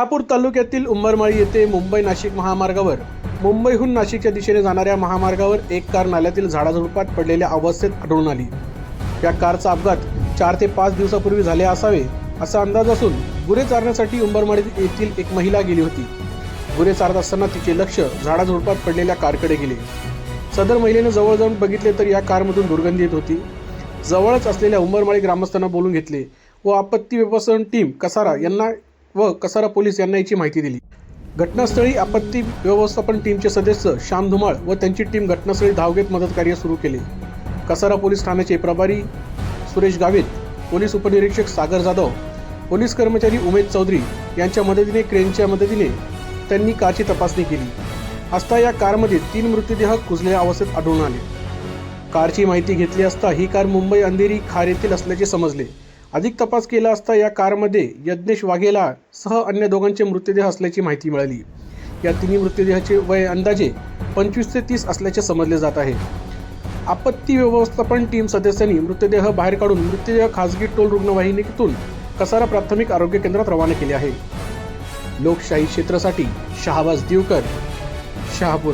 हापूर तालुक्यातील उंबरमाळी येथे मुंबई नाशिक महामार्गावर मुंबईहून नाशिकच्या दिशेने जाणाऱ्या महामार्गावर एक कार नाल्यातील झाडाझुडपात पडलेल्या अवस्थेत आढळून आली. या कारचा अपघात चार ते पाच दिवसापूर्वी झाले असावे असा अंदाज असून गुरे चारण्यासाठी उंबरमाळी येथील एक महिला गेली होती. गुरे चारत असताना तिचे लक्ष झाडाझुडपात पडलेल्या कारकडे गेले. सदर महिलेने जवळ जाऊन बघितले तर या कारमधून दुर्गंधी येत होती. जवळच असलेल्या उंबरमाळी ग्रामस्थांना बोलून घेतले व आपत्ती व्यवस्थापन टीम कसारा यांना व कसारा पोलीस यांना याची माहिती दिली. घटनास्थळी आपत्ती व्यवस्थापन टीमचे सदस्य श्याम धुमाळ व त्यांची टीम घटनास्थळी धाव घेत मदतकार्य सुरू केले. कसारा पोलीस ठाण्याचे प्रभारी सुरेश गावित पोलीस उपनिरीक्षक सागर जाधव पोलीस कर्मचारी उमेद चौधरी यांच्या मदतीने क्रेनच्या मदतीने त्यांनी कारची तपासणी केली. असता या कारमध्ये तीन मृतदेह कुजलेल्या अवस्थेत आढळून आले. कारची माहिती घेतली असता ही कार मुंबई अंधेरी खार येथील असल्याचे समजले. अधिक तपास केला असता या कारमध्ये यज्ञेश वाघेला सह अन्य दोघांचे मृतदेह असल्याची माहिती मिळाली. या तिन्ही मृतदेहाचे वय अंदाजे पंचवीस ते तीस असल्याचे समजले जात आहे. आपत्ती व्यवस्थापन टीम सदस्यांनी मृतदेह बाहेर काढून मृतदेह खासगी टोल रुग्णवाहिनीतून कसारा प्राथमिक आरोग्य केंद्रात रवाना केले आहे. लोकशाही क्षेत्रासाठी शहाबाज दिवकर शहापूर.